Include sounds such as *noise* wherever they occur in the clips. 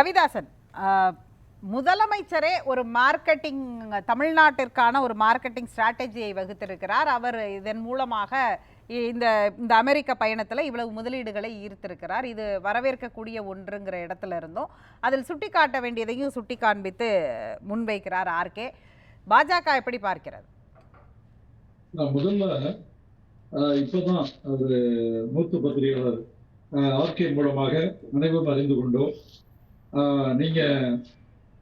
கவிதாசன் முதலமைச்சரே ஒரு மார்க்கெட்டிங் தமிழ்நாட்டிற்கான ஒரு மார்க்கெட்டிங் ஸ்ட்ராட்டஜியை வகுத்திருக்கிறார். அவர் இதன் மூலமாக இந்த இந்த அமெரிக்க பயணத்தில் இவ்வளவு முதலீடுகளை ஈர்த்திருக்கிறார். இது வரவேற்கக்கூடிய ஒன்றுங்கிற இடத்துல இருந்தும். அதில் சுட்டிக்காட்ட வேண்டியதையும் சுட்டி காண்பித்து முன்வைக்கிறார் ஆர்கே பாஜக எப்படி பார்க்கிறது? முதல்ல இப்போதான் ஒரு மூத்த பத்திரிகையாளர் ஆர்கே மூலமாக அனைவரும் அறிந்து கொண்டோம். நீங்க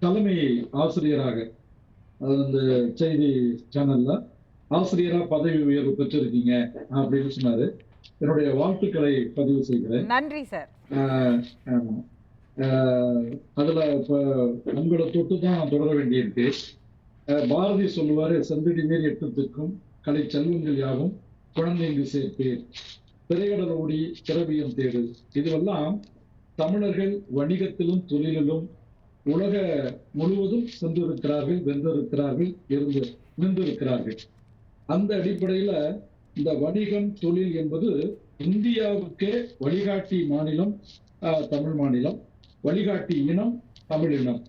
தலைமை ஆசிரியராக அது அந்த செய்தி சேனல்ல ஆசிரியரா பதவி உயர்வு பெற்றிருக்கீங்க அப்படின்னு சொன்னாரு. என்னுடைய வாழ்த்துக்களை பதிவு செய்கிறேன். நன்றி சார் அதுல இப்ப உங்களை தொட்டு தான் தொடர வேண்டியிருக்கு. பாரதி சொல்லுவாரு செந்தடி நீர் எட்டத்துக்கும் கலை செல்வங்கள் யாவும் குழந்தைங்கு சேர்ப்பேன் திரையடல் ஓடி திரவியம் தேடு. இதுவெல்லாம் தமிழர்கள் வணிகத்திலும் தொழிலிலும் உலக முழுவதும் சென்றிருக்கிறார்கள் வென்றிருக்கிறார்கள் இருந்து நின்றிருக்கிறார்கள். அந்த அடிப்படையில இந்த வணிகம் தொழில் என்பது இந்தியாவுக்கே வழிகாட்டி மாநிலம் ஆஹ், தமிழ் மாநிலம் வழிகாட்டி இனம் தமிழ் இனம்.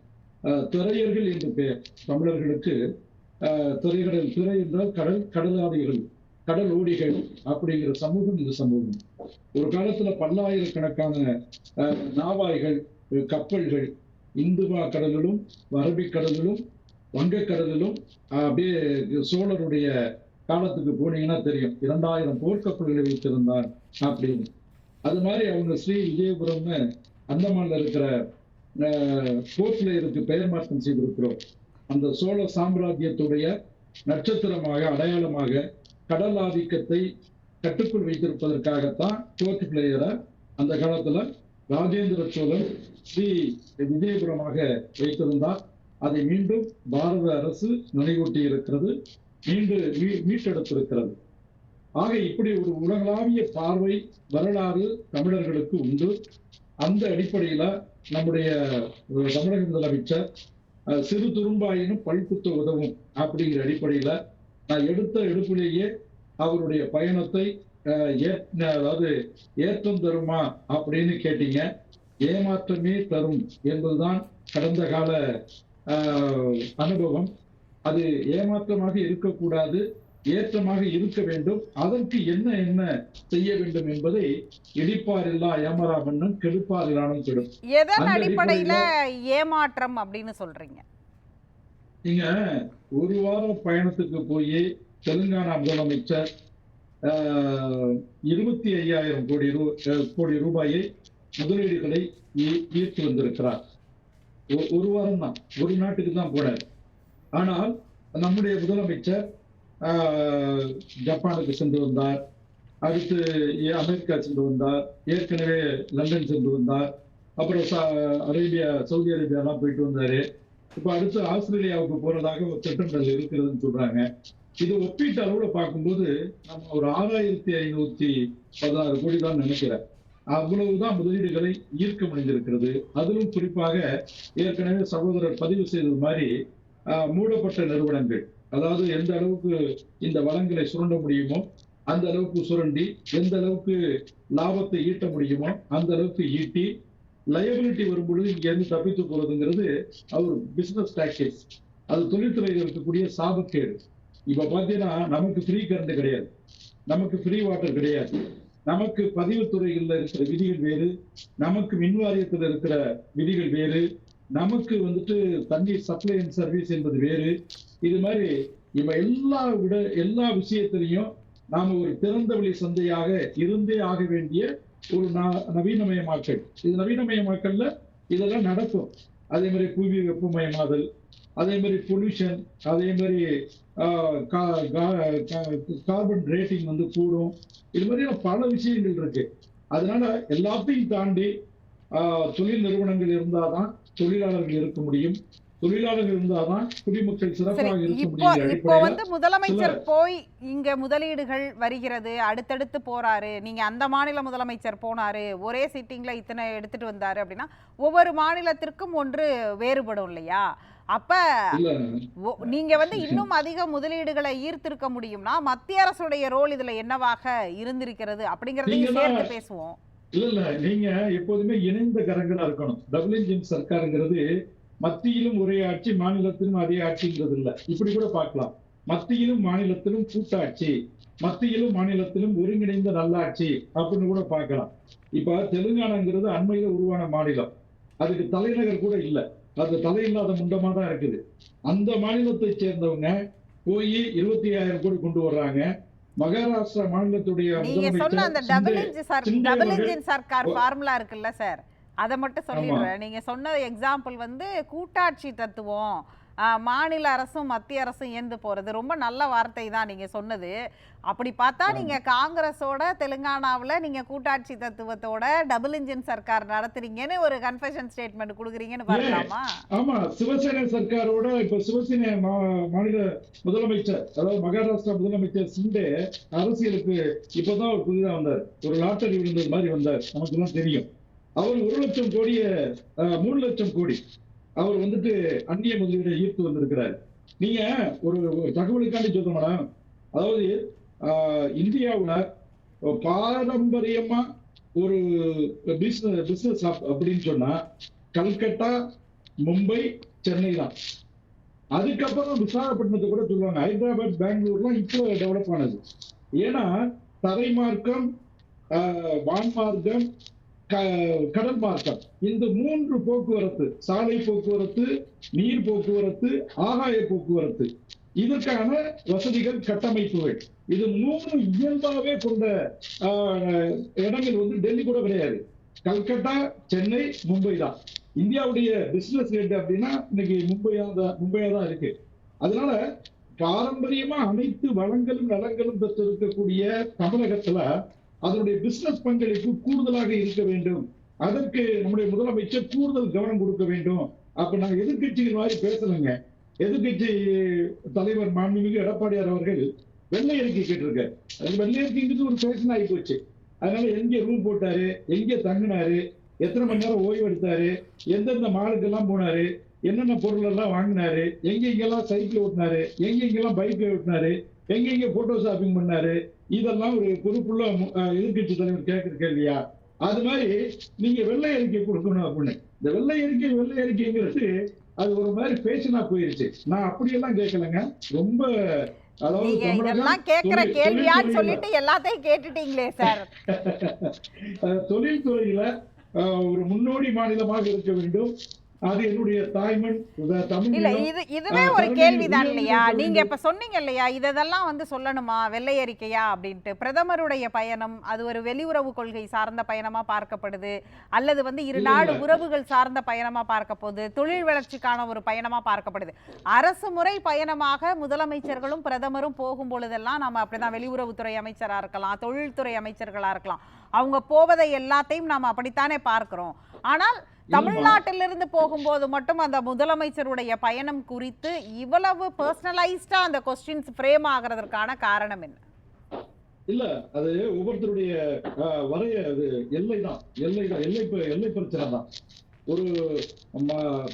ஆஹ், திரையர்கள் என்று பெயர். தமிழர்களுக்கு ஆஹ், திரைகடல் திரை என்றால் கடல் கடலாடிகள் கடல் ஓடிகள் அப்படிங்கிற சமூகம் இந்த சமூகம். ஒரு காலத்துல பல்லாயிரக்கணக்கான நாவாய்கள் கப்பல்கள் இந்துவா கடலிலும் அரபிக்கடலிலும் வங்கக்கடலிலும் அப்படியே சோழருடைய காலத்துக்கு போனீங்கன்னா தெரியும். இரண்டாயிரம் போர்க்கப்பல்களை வைத்திருந்தார் அப்படின்னு. அது மாதிரி அவங்க ஸ்ரீ விஜயபுரம்னு அந்தமான்ல இருக்கிற போர்ட்ல இருக்கு பெயர் மாற்றம் செய்திருக்கிறோம். அந்த சோழ சாம்ராஜ்யத்துடைய நட்சத்திரமாக அடையாளமாக கடல் ஆதிக்கத்தை கட்டுக்குள் வைத்திருப்பதற்காகத்தான் போர்ட் பிளேயரை அந்த காலத்துல ராஜேந்திர சோழன் ஸ்ரீ விஜயபுரமாக வைத்திருந்தார். அதை மீண்டும் பாரத அரசு நினைவூட்டி இருக்கிறது. மீண்டு மீ- மீட்டெடுத்திருக்கிறது. ஆக இப்படி ஒரு உலகளாவிய பார்வை வரலாறு தமிழர்களுக்கு உண்டு. அந்த அடிப்படையில நம்முடைய ஒரு தமிழக முதலமைச்சர் சிறு துரும்பாயினும் பல்குத்த உதவும் அப்படிங்கிற அடிப்படையில நான் எடுத்த எடுப்பிலேயே அவருடைய பயணத்தை அதாவது ஏற்றம் தருமா அப்படின்னு கேட்டீங்க. ஏமாற்றமே தரும் என்பதுதான் கடந்த கால அனுபவம். அது ஏமாற்றமாக இருக்கக்கூடாது ஏற்றமாக இருக்க வேண்டும். அதற்கு என்ன என்ன செய்ய வேண்டும் என்பதை இடிப்பார் இல்லா ஏமரா மன்னன் கெடுப்பார் இல்லானும் கெடும் எதன் அடிப்படையில ஏமாற்றம் அப்படின்னு சொல்றீங்க? நீங்க ஒரு வாரம் பயணத்துக்கு போய் தெலுங்கானா முதலமைச்சர் ஆஹ், இருபத்தி ஐயாயிரம் கோடி ரூ கோடி ரூபாயை முதலீடுகளை ஈ- ஈர்த்து வந்திருக்கிறார். ஒ- ஒரு வாரம் தான். ஒரு நாட்டுக்கு தான் போனார். ஆனால் நம்முடைய முதலமைச்சர் ஆஹ், ஜப்பானுக்கு சென்று வந்தார். அடுத்து அமெரிக்கா சென்று வந்தார். ஏற்கனவே லண்டன் சென்று வந்தார். அப்புறம் அரேபியா சவுதி அரேபியாலாம் போயிட்டு வந்தாரு. இப்ப அடுத்து ஆஸ்திரேலியாவுக்கு போறதாக ஒரு திட்டங்கள் இருக்கிறதுன்னு சொல்றாங்க. இது ஒப்பீட்டு அளவுல பார்க்கும்போது நம்ம ஒரு ஆறாயிரத்தி ஐநூத்தி பதினாறு கோடி தான் நினைக்கிறேன். அவ்வளவுதான் முதலீடுகளை ஈர்க்க முடிந்திருக்கிறது அதிலும் குறிப்பாக ஏற்கனவே சகோதரர் பதிவு செய்தது மாதிரி மூடப்பட்ட நிறுவனங்கள். அதாவது எந்த அளவுக்கு இந்த வளங்களை சுரண்ட முடியுமோ அந்த அளவுக்கு சுரண்டி எந்த அளவுக்கு லாபத்தை ஈட்ட முடியுமோ அந்த அளவுக்கு ஈட்டி லயபிலிட்டி வரும்பொழுது இங்கேருந்து தப்பித்து போறதுங்கிறது அவர் பிசினஸ் டாக்டிக்ஸ் அது தொழில்துறையில் இருக்கக்கூடிய சாபக்கேடு. இப்ப பாத்தீங்கன்னா நமக்கு ஃப்ரீ கரண்ட் கிடையாது. நமக்கு ஃப்ரீ வாட்டர் கிடையாது. நமக்கு பதிவுத்துறைகள்ல இருக்கிற விதிகள் வேறு. நமக்கு மின் வாரியத்தில் இருக்கிற விதிகள் வேறு. நமக்கு வந்துட்டு தண்ணீர் சப்ளை அண்ட் சர்வீஸ் என்பது வேறு. இது மாதிரி இவ எல்லா விட எல்லா விஷயத்திலையும் நாம ஒரு திறந்த சந்தையாக இருந்தே ஆக வேண்டிய ஒரு நவீனமயமாக்கல். இது நவீனமயமாக்கல்ல இதெல்லாம் நடக்கும். அதே மாதிரி புவி வெப்பமயமாதல் அதே மாதிரி பொல்யூஷன் அதே மாதிரி கார்பன் ரேட்டிங் வந்து கூடும். இது மாதிரி பல விஷயங்கள் இருக்கு. அதனால எல்லாத்தையும் தாண்டி ஆஹ், தொழில் நிறுவனங்கள் இருந்தாதான் தொழிலாளர்கள் இருக்க முடியும். தொழிலாளர்கள் இருந்தாதான் குடிமக்கள் சிறப்பாக இப்போ இப்போ வந்து முதலமைச்சர் போய் இங்க முதலீடுகள் வருகிறது அடுத்தடுத்து போறாரு நீங்க அந்த மாநில முதலமைச்சர் போனாரு ஒரே சிட்டிங்ல இத்தனை எடுத்துட்டு வந்தாரு அப்படின்னா ஒவ்வொரு மாநிலத்திற்கும் ஒன்று வேறுபடும் இல்லையா? அப்ப நீங்க வந்து இன்னும் அதிக முதலீடுகளை ஈர்த்திருக்க முடியும்னா மத்திய அரசுடைய ரோல் இதுல என்னவாக இருந்திருக்கிறது அப்படிங்கறதையும் சேர்த்து பேசுவோம். இல்ல இல்ல. நீங்க எப்போதுமே இணைந்த கரங்களா இருக்கணும். டபுள் இன்ஜின் சர்க்காருங்கிறது மத்தியிலும் ஒரே ஆட்சி மாநிலத்திலும் அதே ஆட்சிங்கிறது இல்ல இப்படி கூட பார்க்கலாம். மத்தியிலும் மாநிலத்திலும் கூட்டாட்சி மத்தியிலும் மாநிலத்திலும் ஒருங்கிணைந்த நல்லாட்சி அப்படின்னு கூட பார்க்கலாம். இப்ப தெலுங்கானாங்கிறது அண்மையில உருவான மாநிலம். அதுக்கு தலைநகர் கூட இல்ல. அது தலையில்லாத முண்டமா தான் இருக்குது. அந்த மாநிலத்தை சேர்ந்தவங்க போய் இருபத்தி ஆயிரம் கோடி கொண்டு வர்றாங்க. மகாராஷ்டிரா மாநிலத்துடைய முதலமைச்சர் சார் அதை மட்டும் சொல்லிடுறேன். நீங்க சொன்ன எக்ஸாம்பிள் வந்து கூட்டாட்சி தத்துவம். மாநில அரசும் மத்திய அரசும் ஏந்து போறது. ரொம்ப நல்ல வார்த்தை தான் நீங்க சொன்னது. அப்படி பார்த்தா ஆமா. நீங்க காங்கிரஸோட தெலுங்கானாவுல நீங்க கூட்டாட்சி தத்துவத்தோட டபுள் இன்ஜின் சர்க்கார் நடத்துறீங்கன்னு ஒரு கன்ஃபெஷன் ஸ்டேட்மெண்ட் கொடுக்குறீங்கன்னு பார்க்கலாமா? ஆமா. சிவசேனை சர்க்காரோட இப்ப சிவசேனை மாநில முதலமைச்சர் அதாவது மகாராஷ்டிரா முதலமைச்சர் சிண்டே அரசியலுக்கு இப்பதான் ஒரு புதிதா வந்தார். ஒரு லாட்டரி விழுந்தது மாதிரி வந்தார். நமக்கு தெரியும். அவர் ஒரு லட்சம் கோடிய அஹ், மூணு லட்சம் கோடி. அவர் வந்துட்டு அந்நிய முதலீடு ஈர்த்து வந்திருக்கிறார். நீங்க ஒரு தகவலுக்காண்டி சொல்ல மேடம். அதாவது ஆஹ், பாரம்பரியமா ஒரு பிசினஸ் பிசினஸ் அப்படின்னு சொன்னா கல்கட்டா மும்பை சென்னை தான். அதுக்கப்புறம் விசாகப்பட்டினத்தை கூட சொல்லுவாங்க. ஹைதராபாத் பெங்களூர்லாம் இப்போ டெவலப் ஆனது. ஏன்னா தரை மார்க்கம் க- கடல் மார்க்கம். இந்த மூன்று போக்குவரத்து சாலை போக்குவரத்து நீர் போக்குவரத்து ஆகாய போக்குவரத்து இதற்கான வசதிகள் கட்டமைப்புகள். இது மூணு இயல்பாகவே கொண்ட ஆஹ், இடங்கள் வந்து டெல்லி கூட கிடையாது. கல்கட்டா சென்னை மும்பை தான். இந்தியாவுடைய பிசினஸ் ரேட் அப்படின்னா இன்னைக்கு மும்பையா தான் மும்பையா தான் இருக்கு. அதனால பாரம்பரியமா அனைத்து வளங்களும் நலங்களும் பெற்றிருக்கக்கூடிய தமிழகத்துல அதனுடைய பிசினஸ் பங்களிப்பு கூடுதலாக இருக்க வேண்டும். அதற்கு நம்முடைய முதலமைச்சர் கூடுதல் கவனம் கொடுக்க வேண்டும். அப்ப நாங்க எதிர்க்கட்சிகள் மாதிரி பேசலைங்க எதிர்க்கட்சி தலைவர் மாண்புமிகு எடப்பாடியார் அவர்கள் வெள்ளை அறிக்கை கேட்டிருக்காரு. அது வெள்ளை அறிக்கைங்கிறது ஒரு பேஷன் ஆகி போச்சு. அதனால எங்கே ரூம் போட்டாரு? எங்கே தங்கினாரு? எத்தனை மணி நேரம் ஓய்வு எடுத்தாரு? எந்தெந்த மாலுக்கெல்லாம் போனாரு? என்னென்ன பொருள் எல்லாம் வாங்கினாரு? எங்க எங்கெல்லாம் சைக்கிள் ஓட்டினாரு? எங்க எங்கெல்லாம் பைக் ஓட்டினாரு? எங்க எங்க போட்டோ ஷாப்பிங் பண்ணாரு? இதெல்லாம் ஒரு பொறுப்புள்ள எதிர்க்கட்சி தலைவர் கேட்கிற கேள்வியா? அது மாதிரி நீங்க வெள்ளை அறிக்கை கொடுக்கணும் அப்படின்னு. இந்த வெள்ளை அறிக்கை வெள்ளை அறிக்கைங்கிறது அது ஒரு மாதிரி ஃபேஷனா போயிருச்சு. நான் அப்படியெல்லாம் கேட்கலங்க. ரொம்ப தொழில்- தொழில்துறையில- *laughs* ஒரு முன்னோடி மாநிலமாக இருக்க வேண்டும். அது என்னுடைய தாய்மண் இல்ல. இது இதுவே ஒரு கேள்விதான் இல்லையா? நீங்க இப்ப சொன்னீங்க இல்லையா? இதெல்லாம் வந்து சொல்லணுமா? வெள்ளை அறிக்கையா அப்படின்ட்டு. பிரதமருடைய பயணம் அது ஒரு வெளியுறவு கொள்கை சார்ந்த பயணமா பார்க்கப்படுது. அல்லது வந்து இரு நாடு. உறவுகள் சார்ந்த பயணமா பார்க்க போகுது. தொழில் வளர்ச்சிக்கான ஒரு பயணமா பார்க்கப்படுது. அரசு முறை பயணமாக முதலமைச்சர்களும் பிரதமரும் போகும் பொழுதெல்லாம் நம்ம அப்படிதான் வெளியுறவுத்துறை அமைச்சரா இருக்கலாம் தொழில்துறை அமைச்சர்களா இருக்கலாம். அவங்க போவதை எல்லாத்தையும் நாம அப்படித்தானே பார்க்கிறோம். ஆனால் தமிழ்நாட்டிலிருந்து போகும்போது மட்டும் அந்த முதலமைச்சருடைய பயணம் குறித்து இவ்வளவு பர்சனலைஸ்டா அந்த கொஸ்டின்ஸ் ஃப்ரேம் ஆகிறதுக்கான காரணம் என்ன? இல்ல அது ஒவ்வொருத்தருடைய வரைய அது எல்லை தான். எல்லை தான் எல்லை எல்லை பிரச்சனை தான். ஒரு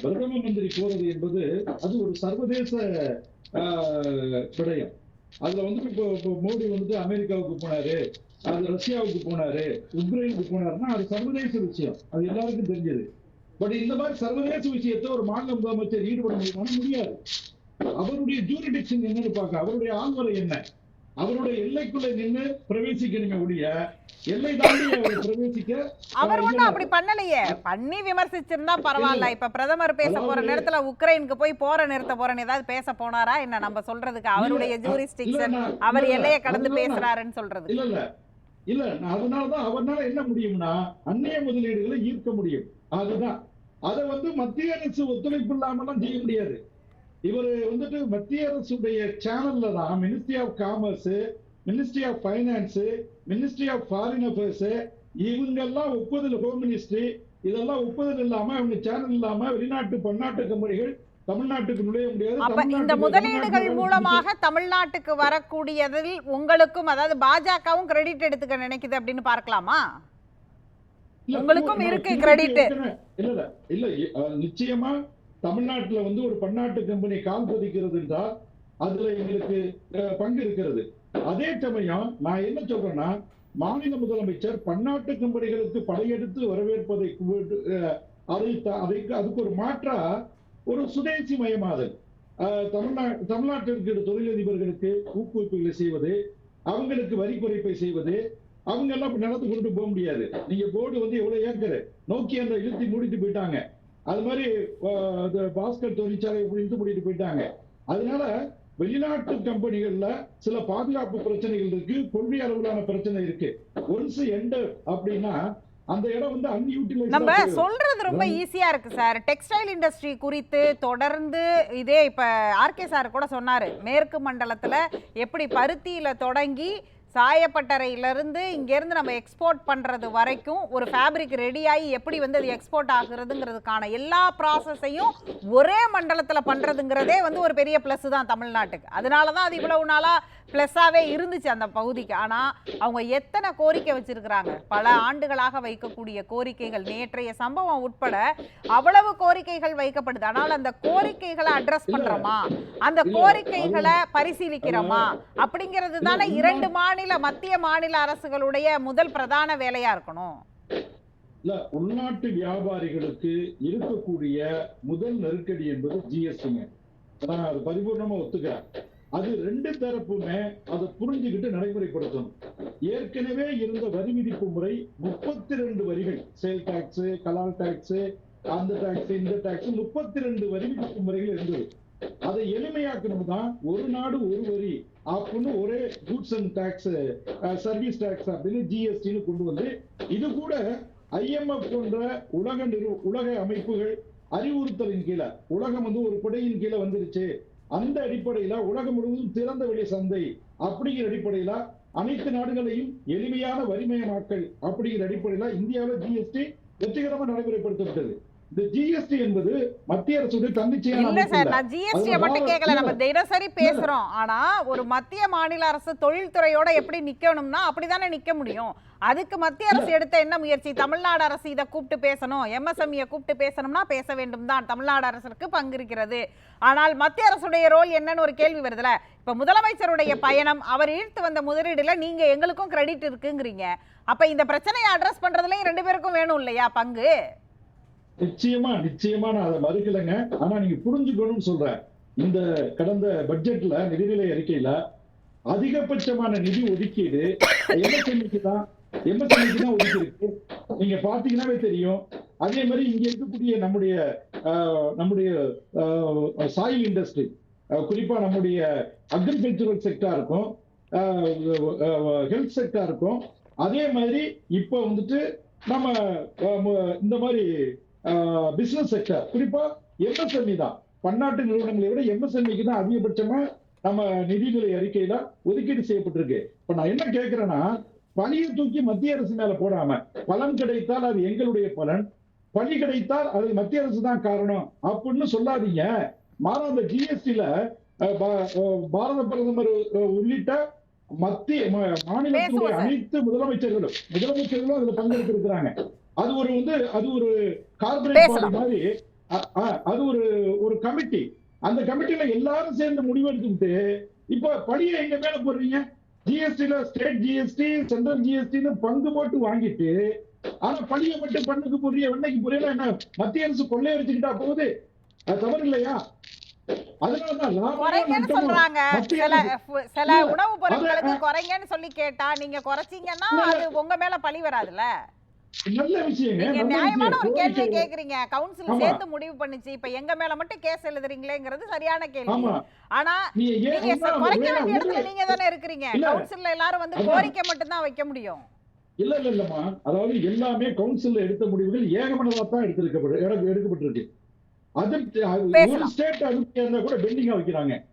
பிரதம மந்திரி போறது என்பது அது ஒரு சர்வதேச விடயம். அதுல வந்து இப்போ இப்போ மோடி வந்துட்டு அமெரிக்காவுக்கு போனாரு அது ரஷ்யாவுக்கு போனாரு உக்ரைனுக்கு போனாருன்னா அது சர்வதேச விஷயம். அது எல்லாருக்கும் தெரிஞ்சது. பட் இந்த மாதிரி சர்வதேச விஷயத்தை ஒரு மாநில முதலமைச்சர் ஈடுபட முடியுமா முடியாது. அவருடைய ஜூரிடிக்ஷன் என்னன்னு பார்க்க அவருடைய ஆள்வரை என்ன? அவருடைய எல்லைக்குள்ள நின்று பிரவேசிக்கணுமே ஒழிய எல்லை தாண்டி அவர் பிரவேசிக்க *laughs* அவர் ஒண்ணும். அப்படி பண்ணலையே. பண்ணி விமர்சிச்சிருந்தா பரவாயில்ல. இப்ப பிரதமர் பேச போற நேரத்துல உக்ரைனுக்கு போய் போற நிறுத்த போறேன்னு ஏதாவது பேச போனாரா என்ன? நம்ம சொல்றதுக்கு அவருடைய ஜூரிஸ்டிக்ஷன் அவர் எல்லையை கடந்து பேசுறாருன்னு சொல்றது. இல்ல இல்ல. இல்ல அதனாலதான் அவர்னால என்ன முடியும்னா அந்நிய முதலீடுகளை ஈர்க்க முடியும். அதுதான் அதை வந்து மத்திய அரசு ஒத்துழைப்பு இல்லாமலாம் செய்ய முடியாது. இவர் வந்துட்டு மத்திய அரசுடைய சேனல்ல தான் ministry of commerce ministry of finance ministry of foreign affairs இவங்கெல்லாம் ஒப்புதல் ஹோம் மினிஸ்ட்ரி இதெல்லாம் ஒப்புதல் இல்லாம அவங்க சேனல் இல்லாம வெளிநாட்டு பன்னாட்டு கம்பெனிகள் தமிழ்நாட்டுக்கு நுழைய முடியாது. இந்த முதலீடுகள் மூலமாக தமிழ்நாட்டுக்கு வரக்கூடியதில் உங்களுக்கும் அதாவது பாஜகவும் கிரெடிட் எடுத்துக்க நினைக்குது அப்படின்னு பார்க்கலாமா? உங்களுக்கும் இருக்கு. ஏற்கனவே- இல்ல இல்ல இல்ல நிச்சயமா தமிழ்நாட்டுல வந்து ஒரு பன்னாட்டு கம்பெனி கால் பதிக்கிறது என்றால் அதுல எங்களுக்கு பங்கு இருக்கிறது. அதே சமயம் நான் என்ன சொல்றேன்னா மாநில முதலமைச்சர் பன்னாட்டு கம்பெனிகளுக்கு படையெடுத்து வரவேற்பதை அதை அதைக்கு அதுக்கு ஒரு மாற்றா ஒரு சுதேசி மயமாதல் அஹ், தமிழ்நா தமிழ்நாட்டிற்கு தொழிலதிபர்களுக்கு ஊக்குவிப்புகளை செய்வது அவங்களுக்கு வரி குறைப்பை செய்வது அவங்க எல்லாம் நடந்து கொண்டு போக முடியாது. நீங்க போர்டு வந்து எவ்வளவு ஏக்கர் நோக்கி அந்த இழுத்தி மூடிட்டு போயிட்டாங்க. அது மாதிரி பாஸ்கர் தொழிற்சாலை இழுத்து மூடிட்டு போயிட்டாங்க. அதனால வெளிநாட்டு கம்பெனிகள்ல சில பாதுகாப்பு பிரச்சனைகள் இருக்கு கொள்கை அளவிலான பிரச்சனை இருக்கு. ஒன்ஸ் எண்ட் அப்படின்னா அந்த இடம் வந்து நம்ம அன்யூட்டிலைஸ் சொல்றது ரொம்ப ஈஸியா இருக்கு சார் டெக்ஸ்டைல் இண்டஸ்ட்ரி குறித்து தொடர்ந்து இதே இப்ப ஆர்கே சார் கூட சொன்னாரு. மேற்கு மண்டலத்துல எப்படி பருத்தியில தொடங்கி சாயப்பட்டறையிலிருந்து இங்கேருந்து நம்ம எக்ஸ்போர்ட் பண்ணுறது வரைக்கும் ஒரு ஃபேப்ரிக் ரெடி ஆகி எப்படி வந்து அது எக்ஸ்போர்ட் ஆகுறதுங்கிறதுக்கான எல்லா ப்ராசஸையும் ஒரே மண்டலத்தில் பண்ணுறதுங்கிறதே வந்து ஒரு பெரிய ப்ளஸ் தான் தமிழ்நாட்டுக்கு. அதனால தான் அது இவ்வளவு நாளாக ப்ளஸ்ஸாகவே இருந்துச்சு அந்த பகுதிக்கு. ஆனால் அவங்க எத்தனை கோரிக்கை வச்சிருக்கிறாங்க? பல ஆண்டுகளாக வைக்கக்கூடிய கோரிக்கைகள் நேற்றைய சம்பவம் உட்பட அவ்வளவு கோரிக்கைகள் வைக்கப்படுது. ஆனால் அந்த கோரிக்கைகளை அட்ரஸ். பண்றோமா? அந்த கோரிக்கைகளை பரிசீலிக்கிறோமா? அப்படிங்கிறது தானே இரண்டு மாநில மத்திய மாநில அரசுகளுடைய முதல் பிரதான வேலையா இருக்கணும்? இல்ல உள்நாட்டு வியாபாரிகளுக்கு இருக்கக்கூடிய முதல் நெருக்கடி என்பது ஜிஎஸ்டிங்க நான் அது பரிபூர்ணமா ஒத்துக்கிறேன். அது ரெண்டு தரப்புமே அதை புரிஞ்சுக்கிட்டு நடைமுறைப்படுத்தணும். ஏற்கனவே இருந்த வரி விதிப்பு முறை முப்பத்தி ரெண்டு வரிகள். சேல் டாக்ஸ் கலால் டாக்ஸ் அந்த டாக்ஸ் இந்த டாக்ஸ் முப்பத்தி ரெண்டு வரி விதிப்பு முறைகள் இருந்தது. அதை எளிமையாக்கணும் தான் ஒரு நாடு ஒரு வரி. அப்படின்னு ஒரே goods and tax service tax அப்படின்னு ஜிஎஸ்டின்னு கொண்டு வந்து இது கூட ஐஎம்எஃப் போன்ற உலக நிறு உலக அமைப்புகள் அறிவுறுத்தலின் கீழே உலகம் வந்து ஒரு குடையின் கீழே வந்துருச்சு. அந்த அடிப்படையில உலகம் முழுவதும் திறந்த வெளி சந்தை அப்படிங்கிற அடிப்படையில அனைத்து நாடுகளையும் எளிமையான வரிமயமாக்கல் அப்படிங்கிற அடிப்படையில இந்தியாவில் ஜிஎஸ்டி வெற்றிகரமாக நடைமுறைப்படுத்தப்பட்டது. இந்த ஜிஎஸ்டி என்பது மத்திய அரசுடைய தன்னிச்சையான இல்ல சார். நான் ஜிஎஸ்டியை மட்டும் கேட்கல நம்ம. தினசரி பேசுறோம். ஆனா ஒரு மத்திய மாநில அரசு தொழில்துறையோட எப்படி நிக்கணும்னா அப்படிதானே நிக்க முடியும். அதுக்கு மத்திய அரசு எடுத்த என்ன முயற்சி? தமிழ்நாடு அரசு இதை கூப்பிட்டு பேசணும். எம்எஸ்எம்இ கூப்பிட்டு பேசணும்னா பேச வேண்டும் தான். தமிழ்நாடு அரசுக்கு பங்கு இருக்கிறது. ஆனால் மத்திய அரசுடைய ரோல் என்னன்னு ஒரு கேள்வி வருதுல. இப்ப முதலமைச்சருடைய பயணம் அவர் இழுத்து வந்த முதலீடுல நீங்க எங்களுக்கும் கிரெடிட் இருக்குங்கிறீங்க. அப்ப இந்த பிரச்சனையை அட்ரஸ் பண்றதுலயும் ரெண்டு பேருக்கும் வேணும் இல்லையா? பங்கு? நிச்சயமா நிச்சயமா நான் அதை மறுக்கலைங்க. ஆனா நீங்க புரிஞ்சுக்கணும்னு சொல்றேன். இந்த கடந்த பட்ஜெட்ல நிதிநிலை அறிக்கையில அதிகபட்சமான நிதி ஒதுக்கீடு எம்எஸ்எம்இக்கு தான் எம்எஸ்எம்இக்கு தான் ஒதுக்கியிருக்கு. நீங்க பாத்தீங்கன்னாவே தெரியும். அதே மாதிரி இங்க இருக்கக்கூடிய நம்முடைய நம்முடைய சாயில் இண்டஸ்ட்ரி குறிப்பா நம்முடைய அக்ரிகல்ச்சரல் செக்டா இருக்கும் ஹெல்த் செக்டா இருக்கும் அதே மாதிரி இப்போ வந்துட்டு நம்ம இந்த மாதிரி பிசினஸ் செக்டர் குறிப்பா எம்எஸ்எம்இ தான். பன்னாட்டு நிறுவனங்களை விட எம்எஸ்எம்இக்கு தான் அதிகபட்சமா நம்ம நிதிநிலை அறிக்கையில ஒதுக்கீடு செய்யப்பட்டிருக்கு. இப்ப நான் என்ன கேட்கிறேன்னா பணியை தூக்கி மத்திய அரசு மேல போடாம பலன் கிடைத்தால் அது எங்களுடைய பலன். பணி கிடைத்தால் அது மத்திய அரசு தான் காரணம் அப்படின்னு சொல்லாதீங்க. மாறா அந்த ஜிஎஸ்டில பாரத பிரதமர் உள்ளிட்ட மத்திய மாநிலத்துடைய. அனைத்து முதலமைச்சர்களும் முதலமைச்சர்களும் அதுல பங்கெடுத்திருக்கிறாங்க. அது ஒரு வந்து அது ஒரு கார்பரேட். மாதிரி. அது ஒரு ஒரு கமிட்டி அந்த கமிட்டில எல்லாரும் சேர்ந்து முடிவெடுத்துக்கிட்டு இப்ப படியை எங்க மேல போடுறீங்க? ஜிஎஸ்டில ஸ்டேட் ஜிஎஸ்டி சென்ட்ரல் ஜிஎஸ்டின்னு பங்கு போட்டு வாங்கிட்டு ஆனா பணியை மட்டும் பண்ணுக்கு புரிய வெண்ணைக்கு புரியல என்ன மத்திய அரசு கொள்ளையடிச்சுக்கிட்டா போகுது. அது தவறு இல்லையா? சொல்றாங்க. சில சில உணவுப் பொருட்களுக்கு குறைங்கன்னு சொல்லி கேட்டா நீங்க குறைச்சீங்கன்னா அது உங்க மேல பழி வராதுல்ல? நீங்க நியாயமான ஒரு கோரிக்கை- கேக்குறீங்க. கவுன்சில். சேர்த்து முடிவு பண்ணுச்சு. இப்ப எங்க மேல மட்டும் கேஸ் எழுதுறீங்களேங்கிறது சரியான கேள்வி. ஆனா நீங்க குறைக்க வேண்டிய இடத்துல நீங்க தானே இருக்கிறீங்க. கவுன்சில்ல எல்லாரும் வந்து. கோரிக்கை மட்டும் தான் வைக்க முடியும். இல்ல இல்ல இல்லம்மா. அதாவது எல்லாமே கவுன்சில்ல எடுத்த முடிவுகள் ஏகமனதா தான் எடுத்திருக்கப்படு எடு- எடுக்கப்பட்டிருக்கு. அதிருப்தி அது ஒரு. ஸ்டேட் அதிருப்தியா இருந்தா கூட பெண்டிங்கா வைக்கிறாங்க.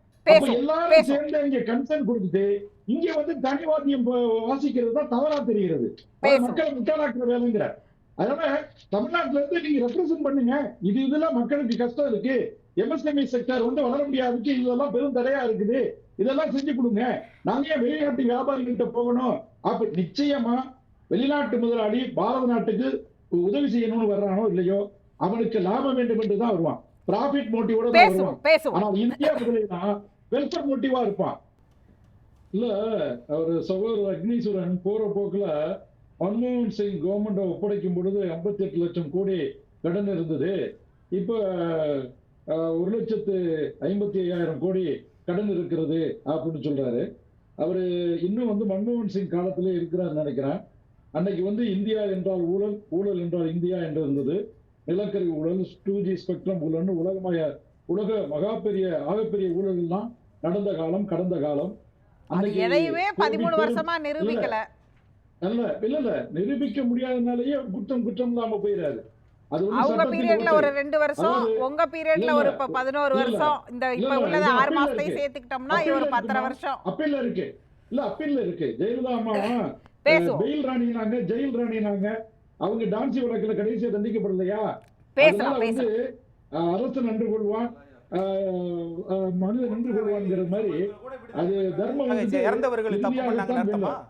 எல்லாரும். சேர்ந்து இங்க கன்சர்ன் கொடுத்துட்டு இங்க வந்து தனி வாத்தியம் ப- வாசிக்கிறது தான் தவறா தெரிகிறது. மக்களை முட்டாளாக்குற வேலைங்கிற. அதனால தமிழ்நாட்டுல இருந்து நீங்க ரெப்ரசென்ட் பண்ணுங்க. இது இதெல்லாம் மக்களுக்கு கஷ்டம் இருக்கு. எம்எஸ்எம்இ செக்டர் வந்து வளர முடியாதுக்கு இதெல்லாம் பெரும் தடையா இருக்குது. இதெல்லாம் செஞ்சு கொடுங்க. நாங்க ஏன் வெளிநாட்டு வியாபாரிகள்கிட்ட போகணும்? அப்ப நிச்சயமா வெளிநாட்டு முதலாளி பாரத நாட்டுக்கு உதவி செய்யணும்னு வர்றானோ இல்லையோ அவனுக்கு லாபம் வேண்டும் என்று தான் வருவான். ப்ராஃபிட் மோட்டிவோட தான் வருவான். ஆனால் இந்தியா முதலீடுனா வெல்ஃபேர் மோட்டிவா இருப்பான். இல்ல அவர் சகோதரர் அக்னீஸ்வரன் போற போக்குல மன்மோகன் சிங் கவர்மெண்ட்டை ஒப்படைக்கும் பொழுது 58 லட்சம் கோடி கடன் இருந்தது. இப்ப ஒரு லட்சத்து ஐம்பத்தி ஐயாயிரம் கோடி கடன் இருக்கிறது அப்படின்னு சொல்றாரு. அவரு இன்னும் வந்து மன்மோகன் சிங் காலத்துல இருக்கிறார் நினைக்கிறேன். அன்னைக்கு வந்து இந்தியா என்றால் ஊழல் ஊழல் என்றால் இந்தியா என்று இருந்தது. நிலக்கரி ஊழல் டூ ஜி ஸ்பெக்ட்ரம் ஊழல்னு உலகமய உலக மகா பெரிய ஆகப்பெரிய ஊழல்லாம் நடந்த காலம் கடந்த காலம். எதையுமே கோடி பதிமூணு வருஷமா நிரூபிக்கல. அல்ல இல்ல இல்ல. நிரூபிக்க முடியாதனாலேயே குற்றம் குற்றம் அது வந்து அவங்க பீரியட்ல. ஒரு ரெண்டு வருஷம் உங்க பீரியட்ல ஒரு பதினோரு வருஷம் இந்த இப்ப உள்ளது ஆறு மாசத்தையும். சேர்த்துக்கிட்டோம்னா ஒரு பத்தரை? வருஷம். அப்பீல்ல இருக்கு. இல்ல அப்பீல்ல இருக்கு. ஜெயலலிதா அம்மா *laughs* பேசுவோம். பெயில் ராணினாங்க ஜெயில் ராணினாங்க அவங்க டான்சி வழக்குல கடைசியா தண்டிக்கப்படலையா? பேசலாம் அரசு நன்று கொள்வான். மனிதன் நன்று கொள்வான்ங்கிற மாதிரி அது தர்மம் இறந்தவர்கள் தப்பு இறுதியாகத்தான் பண்ணாங்கன்னு அர்த்தமா வெல்லும்.